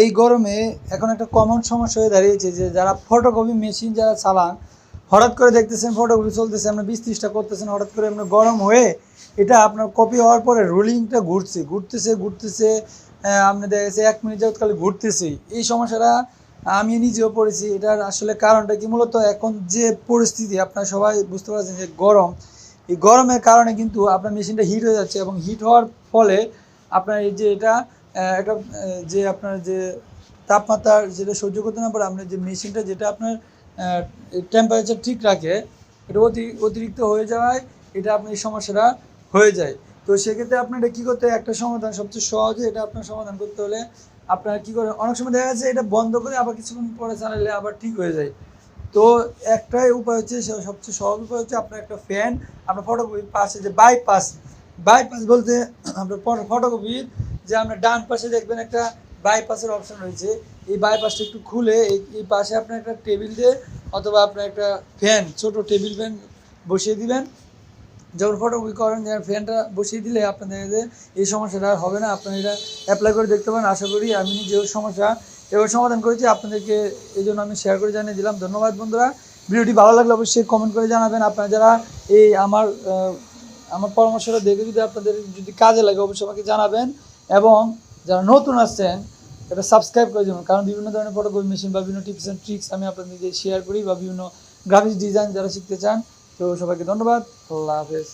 এই গরমে এখন একটা কমন সমস্যা হয়ে দাঁড়িয়েছে যে যারা ফটোকপি মেশিন যারা চালান, হঠাৎ করে দেখতেছেন ফটোকপি চলতেছে আপনার বিশ ত্রিশটা করতেছেন, হঠাৎ করে আপনার গরম হয়ে এটা আপনার কপি হওয়ার পরে রোলিংটা ঘুরছে, ঘুরতেছে ঘুরতেছে আপনি দেখা গেছে এক মিনিট যাবত খালি ঘুরতেছে। এই সমস্যাটা আমি নিজেও পড়েছি, এটার আসলে কারণটা কি? মূলত এখন যে পরিস্থিতি, আপনার সবাই বুঝতে পারছেন যে গরম, এই গরমের কারণে কিন্তু আপনার মেশিনটা হিট হয়ে যাচ্ছে এবং হিট হওয়ার ফলে আপনার এই যে এটা একটা যে আপনার যে তাপমাত্রা যেটা সহ্য করতে না পারে, আপনার যে মেশিনটা যেটা আপনার টেম্পারেচার ঠিক রাখে, এটা অতি, অতিরিক্ত হয়ে যাওয়ায় এটা আপনার সমস্যাটা হয়ে যায়। তো সেক্ষেত্রে আপনার এটা কী করতে একটা সমাধান, সবচেয়ে সহজে এটা আপনার সমাধান করতে হলে আপনার কী করে অনেক সময় দেখা যাচ্ছে এটা বন্ধ করে আবার কিছুক্ষণ পরে চালালে আবার ঠিক হয়ে যায়। তো একটাই উপায় হচ্ছে সবচেয়ে সহজ উপায় হচ্ছে আপনার একটা ফ্যান আপনার ফটোকপির পাশে যে বাইপাস বাইপাস বলতে আপনার ফটোকপির যে আপনার ডান পাশে দেখবেন একটা বাইপাসের অপশন রয়েছে। এই বাইপাসটা একটু খুলে, এই পাশে আপনার একটা টেবিল দিয়ে অথবা আপনার একটা ফ্যান ছোট টেবিল ফ্যান বসিয়ে দিবেন। যখন ফটোকপি করেন ফ্যানটা বসিয়ে দিলে আপনাদের এই সমস্যাটা হবে না। আপনারা এটা অ্যাপ্লাই করে দেখতে পারেন। আশা করি আমি যে সমস্যা এবার সমাধান করেছি। আপনাদেরকে এই জন্য আমি শেয়ার করে জানিয়ে দিলাম। ধন্যবাদ বন্ধুরা। ভিডিওটি ভালো লাগলে অবশ্যই কমেন্ট করে জানাবেন। আপনারা যারা এই আমার আমার পরামর্শটা দেখে যদি আপনাদের যদি কাজে লাগে, অবশ্যই আমাকে জানাবেন। এবং যারা নতুন আসছেন, এটা সাবস্ক্রাইব করে দেবেন, কারণ বিভিন্ন ধরনের ফটোকপি মেশিন বা বিভিন্ন টিপস অ্যান্ড ট্রিক্স আমি আপনাদেরকে শেয়ার করি বা বিভিন্ন গ্রাফিক্স ডিজাইন যারা শিখতে চান, তো সবাইকে ধন্যবাদ, আল্লাহ হাফেজ।